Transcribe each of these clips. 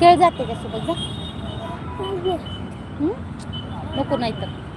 खेळ जाते का जा. नको नाही तर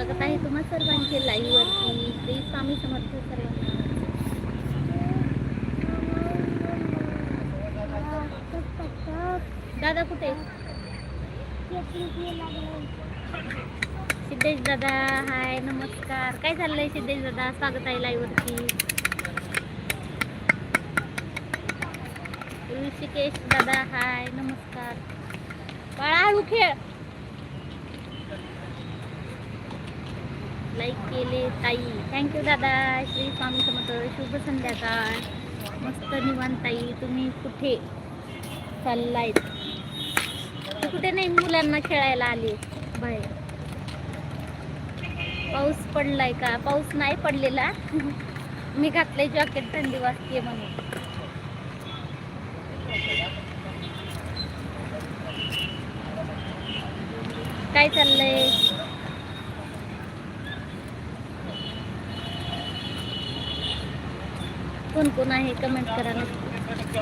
स्वागत आहे तुम्हा सर्वांचे लाईव्ह वरती. श्री स्वामी समर्थ सर्वांना दादा कुठे? सिद्धेश दादा हाय नमस्कार. काय चाललंय सिद्धेश दादा? स्वागत आहे लाईव्ह वरती. ऋषिकेश दादा हाय नमस्कार. बाळा हळू खेळ लाईक केले ताई. थँक्यू दादा. श्री स्वामी समर्थ. शुभ संध्याकाळ. मस्त निवांत ताई. तुम्ही कुठे? चाललाय. कुठे नाही मुलांना खेळायला आले? बाहेर. पाऊस पडलाय का? पाऊस नाही पडलेला. मी घातले जॉकेट थंडी वाजते म्हणून. काय चाललंय? कोण कोण आहे कमेंट करा नक्की.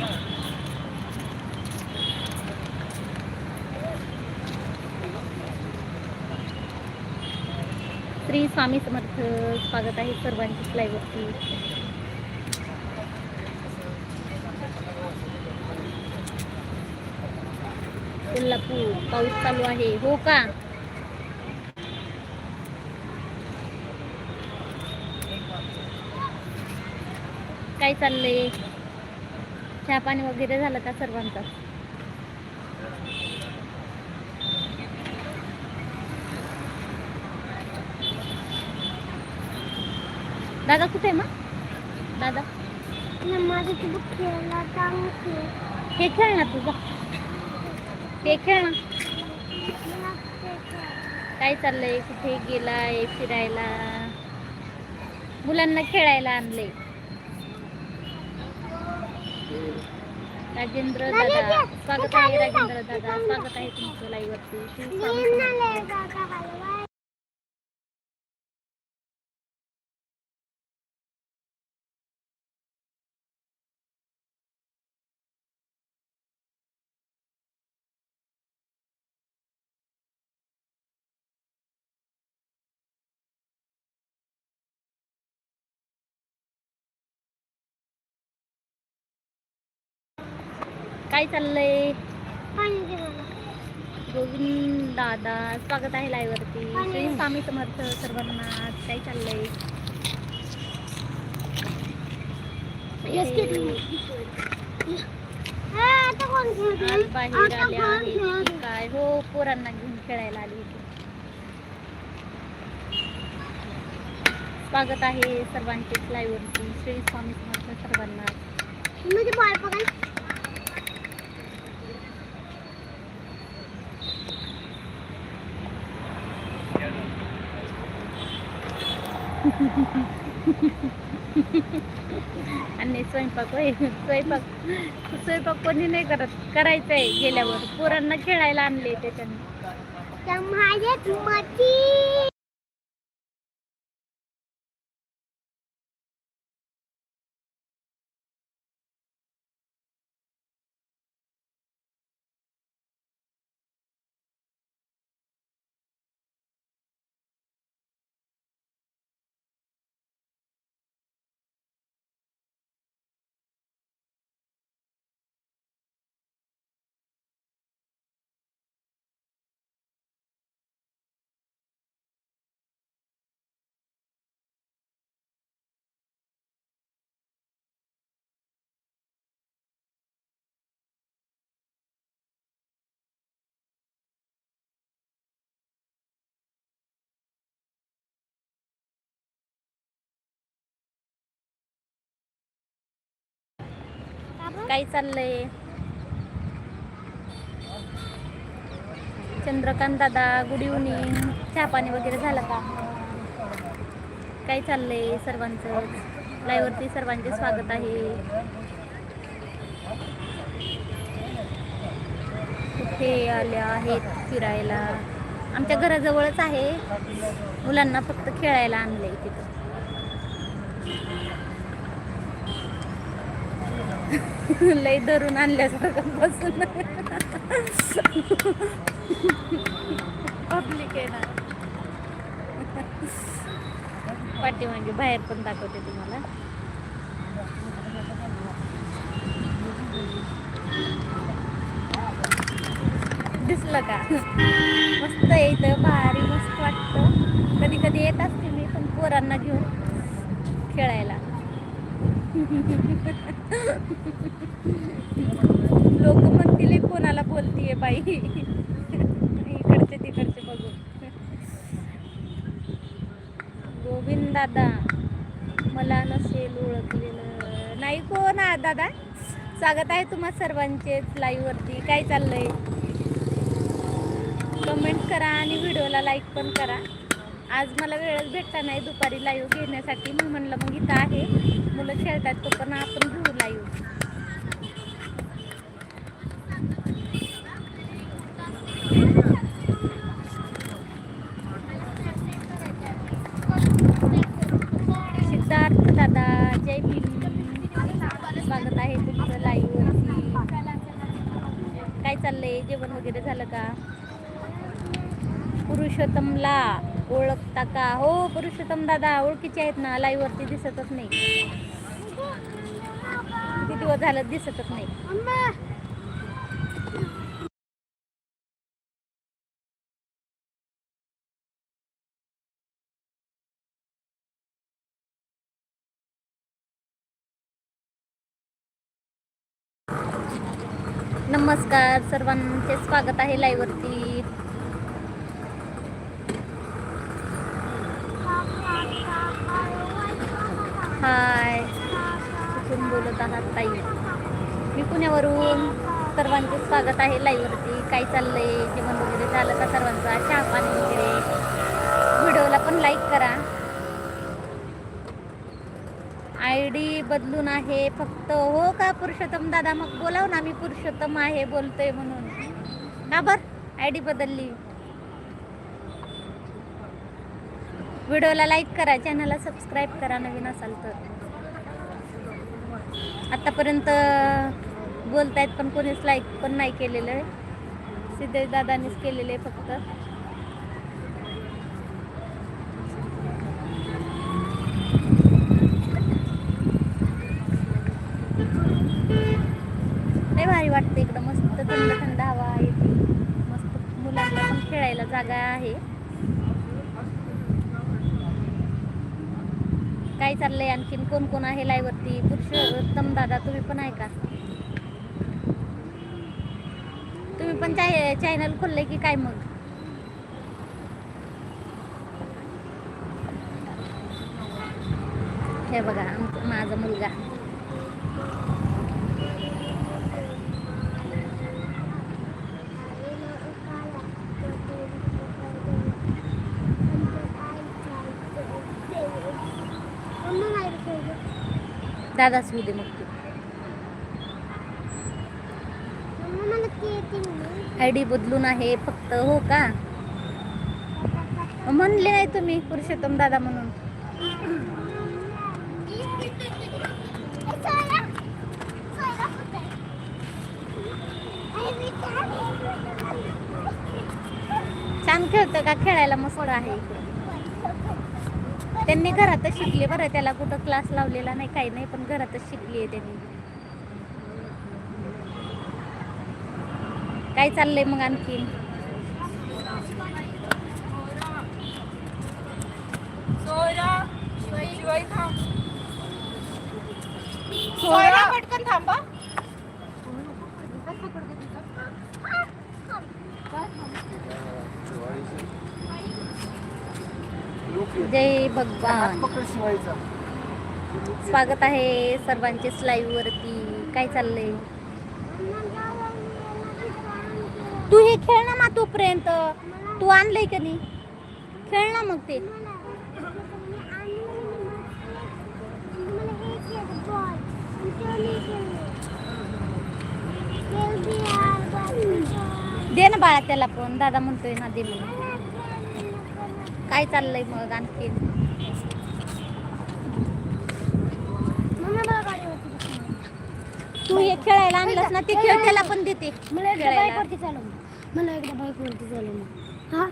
श्री स्वामी समर्थ स्वागत आहे सर्वांची लाईव्हवरती कोल्हापूर पाऊस चालू आहे. हो का? काय चाललंय? चहा पाणी वगैरे झालं का सर्वांचं? दादा कुठे आहे मग? दादा? हे खेळ ना तुझा हे खेळ ना. काय चाललंय? कुठे गेलाय? फिरायला? मुलांना खेळायला आणले राजेंद्र दादा स्वागत आहे राजेंद्र दादा स्वागत आहे तुमचं लाईव्ह काय चाललंय? गोविंद दादा स्वागत आहे लाईव्ह वरती. स्वामी समर्थ सर्वांना. काय चाललंय? बाहेर आल्या आहेत की काय हो पोरांना घेऊन खेळायला आली होती. स्वागत आहे सर्वांचे लाईव्ह वरती. श्री स्वामी समर्थ सर्वांना. आणि स्वयंपाक होय स्वयंपाक स्वयंपाक कोणी नाही करत. करायचंय गेल्यावर. पोरांना खेळायला आणले त्याच्याने. काय चाललंय? चंद्रकांत दादा गुड इव्हनिंग चहा पाणी वगैरे झालं का? काय चाललंय सर्वांचं? लाईव्हवरती सर्वांचे स्वागत आहे. कुठे आल्या आहेत फिरायला? आमच्या घराजवळच आहे. मुलांना फक्त खेळायला आणलंय तिथं. लय धरून आणल्यासारखं बसून. पब्लिक आहे ना. पाठीमागे बाहेर पण दाखवते तुम्हाला. दिसलं का? मस्त येतं भारी मस्त वाटतं. कधी कधी येत असते मी पण पोरांना घेऊन खेळायला. लोक म्हणतील कोणाला बोलतीये बाई? इकडचे तिकडचे बघू. गोविंद दादा मला नसेल ओळखलेलं. नाही कोण आहात दादा? स्वागत आहे तुम्हा सर्वांचेच लाईव्ह वरती. काय चाललंय? कमेंट करा आणि व्हिडिओला लाईक पण करा. आज मला वेळच भेटला नाही दुपारी लाईव्ह घेण्यासाठी. मी म्हणलं मग इथं आहे. मुलं खेळतात तो पण आपण घेऊ लाईव्ह सिद्धार्थ दादा जय भीम. स्वागत आहे तुमचं लाईव्हवरती काय चाललंय? जेवण वगैरे झालं का? पुरुषोत्तमला ओळखता का? हो पुरुषोत्तम दादा ओळखीचे आहेत ना. लाईव्ह वरती दिसतच नाही. दिवस झालं दिसतच नाही. नमस्कार सर्वांचे स्वागत आहे लाईव्ह वरती हाय. बोलत आहात ताई? मी पुण्यावरून सर्वांचे स्वागत आहे लाईव्ह वरती काय चाललंय? जेवण वगैरे झालं का सर्वांचा? चहा पाणी वगैरे? व्हिडिओला पण लाईक करा. आय डी बदलून आहे फक्त. हो का पुरुषोत्तम? दादा मग बोलाव ना. मी पुरुषोत्तम आहे बोलतोय म्हणून. का बर? आय डी बदलली. व्हिडिओला लाईक करा. चॅनलला सबस्क्राईब करा नवीन असाल तर. आतापर्यंत बोलतायत पण कोणीच लाईक पण नाही केलेलं आहे. सिद्धेश दादानीच केलेलं आहे फक्त. लय भारी वाटतं इकडं. मस्त थंड थंड हवा येते मस्त मुलांना पण खेळायला जागा आहे. काय चाललंय आणखीन? कोण कोण आहे लाईवरती? वरती पुरुषोत्तम दादा तुम्ही पण आहे का? तुम्ही पण चॅनल खोलले की काय मग? हे बघा माझा मुलगा. दादाच होऊ दे मग तू. आय डी बदलून आहे फक्त हो का? म्हणले नाही तुम्ही पुरुषोत्तम दादा म्हणून. छान खेळतं का? खेळायला मस्त आहे. इकडे त्यांनी घरातच शिकले बरं त्याला कुठं क्लास लावलेला नाही काही नाही पण घरातच शिकली आहे त्यांनी. काय चाललंय मग सोयरा पटकन थांबा जय भगवान. स्वागत आहे सर्वांचे लाईव्ह वरती. काय चाललंय? तू हे खेळ ना मा तोपर्यंत. तू आणलंय का नाही? खेळ ना मग ते. दे ना बाळा त्याला पण. दादा म्हणतोय ना दे म्हणून. काय चाललंय मग आणखी. तू हे खेळायला आणलंस ना ते खेळ त्याला पण देते मला एकदा खेळायला. बाईक वरती चालव मला एकदा बाईक वरती चालव हा?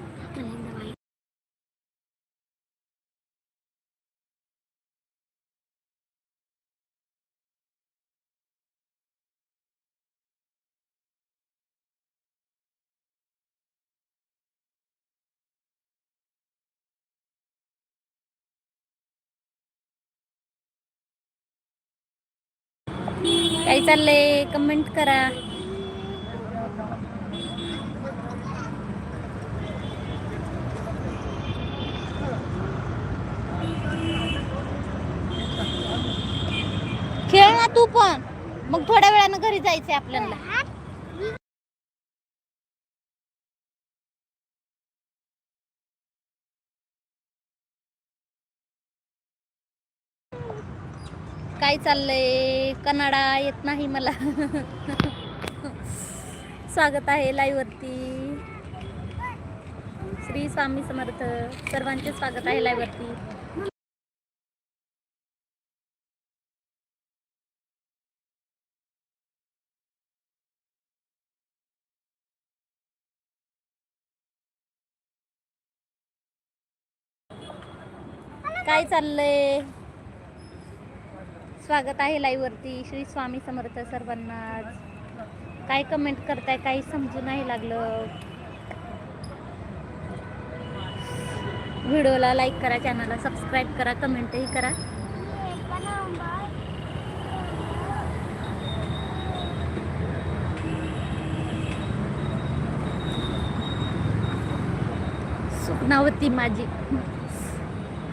चाललंय कमेंट करा. खेळ ना तू पण. मग थोड्या वेळानं घरी जायचंय आपल्याला. काय चाललंय? कनाडा येत नाही मला. स्वागत आहे लाईव्ह वरती. श्री स्वामी समर्थ सर्वांचे स्वागत आहे लाईव्ह वरती. काय चाललंय? स्वागत आहे लाईव्ह वरती श्री स्वामी समर्थ सर्वांना. काय कमेंट करताय? काही समजू नाही लागलं. व्हिडिओला लाईक करा चॅनलला सबस्क्राईब करा कमेंटही करा. सुखनावती माझी.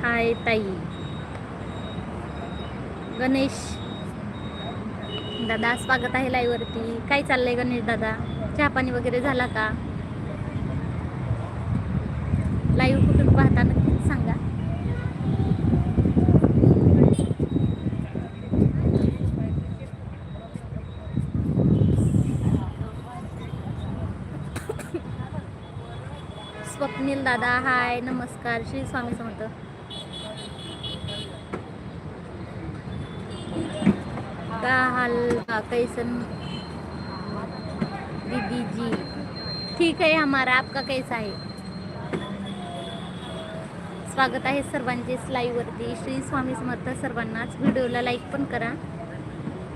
हाय ताई. गणेश. दादा स्वागत आहे लाईव्ह वरती. काय चाललंय गणेश दादा? चहा पाणी वगैरे झाला का? लाईव्ह कुठून पाहता नक्कीच सांगा. स्वप्नील दादा हाय नमस्कार. श्री स्वामी समर्थ. का हाल का कैसन? दीदी जी। ठीक है हमारा आपका कैसा है? स्वागत आहे सर्वांचेच लाईव्ह वरती. श्री स्वामी समर्थ सर्वांनाच व्हिडिओला लाईक पण करा.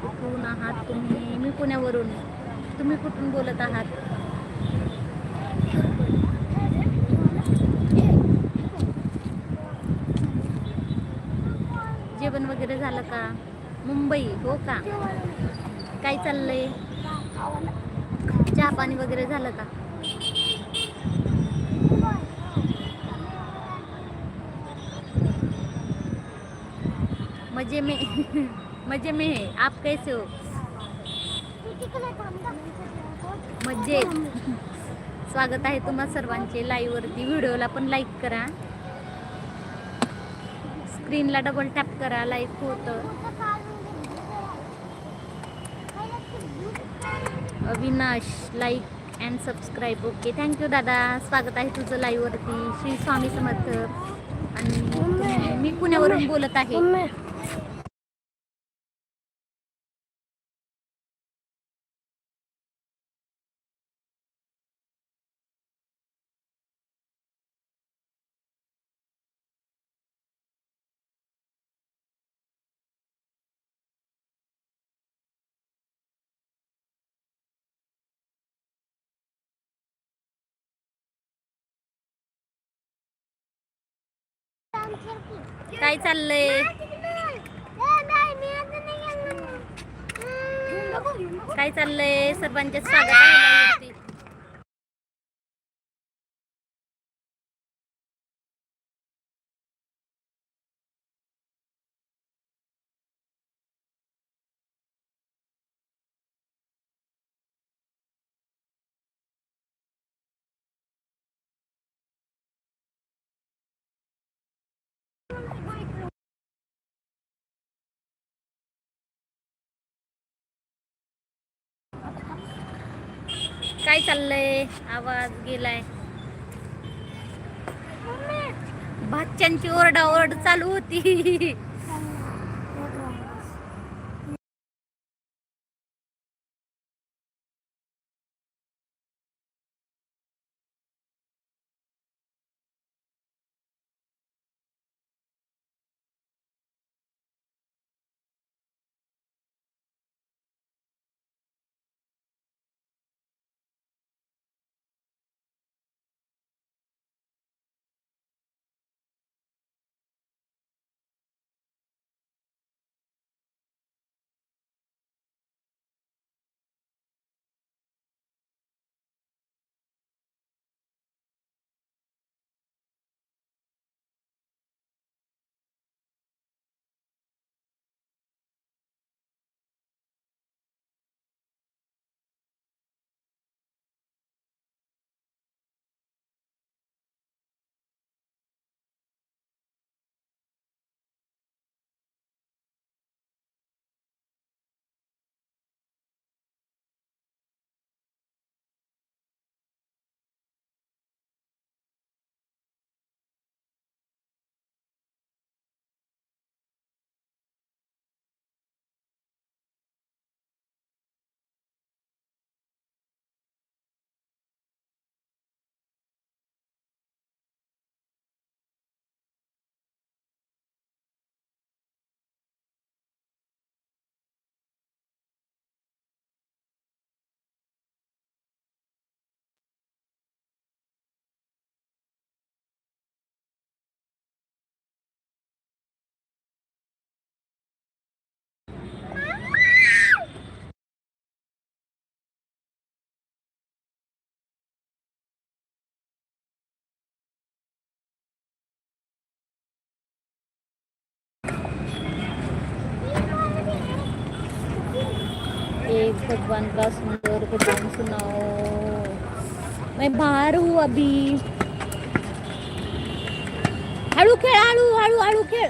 कुठून आहात तुम्ही. मी पुण्यावरून. तुम्ही कुठून बोलत आहात? जेवण वगैरे झालं का? मुंबई हो का? काय चाललंय? चहा पाणी वगैरे झालं का? मजे में मजे में है. आप कैसे हो? मजे स्वागत आहे तुम्हा सर्वांचे लाईव्ह वरती. व्हिडिओला पण लाईक करा. स्क्रीनला डबल टॅप करा लाईक होतं. Avinash like and subscribe okay thank you दादा. स्वागत आहे तुझं लाईव्हवरती श्री स्वामी समर्थ. आणि मी पुण्यावरून बोलत आहे. काय चाललंय? काय चाललंय? सर्वांचे स्वागत आहे. काय चाललंय? आवाज गेलाय. भाच्यांची ओरडाओरड चालू होती. भगवान का सुंदर भजन सुनाओ मैं बाहर हूँ अभी हळू खेळ हळू हळू हळू खेळ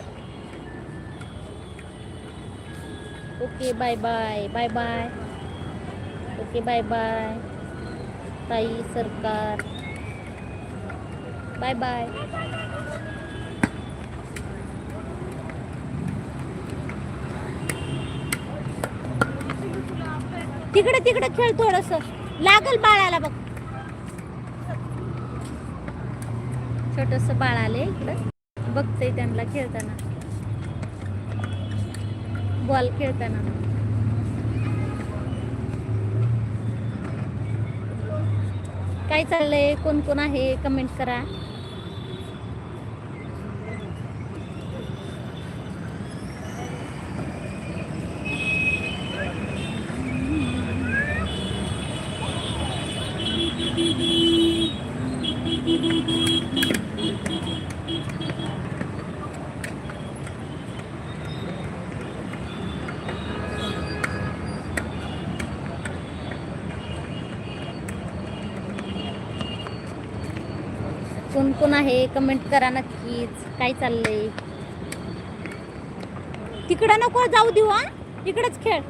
okay bye bye bye bye okay bye bye ताई सरकार बाय बाय तिकडे तिकडे खेळ थोडस. लागल बाळाला बघ. छोटस बाळ आले इकडं. बघतय त्यांना खेळताना. बॉल खेळताना. काय चाललंय? कोण कोण आहे? कमेंट करा. कोण आहे? कमेंट करा नक्कीच. काय चाललंय? तिकडं नको जाऊ देऊ हा. तिकडंच खेळ.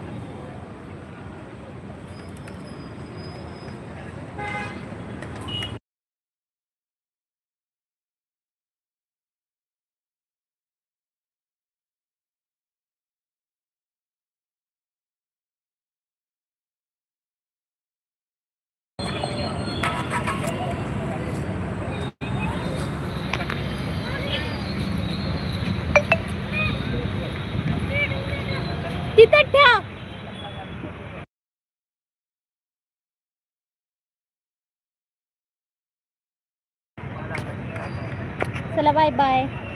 bye bye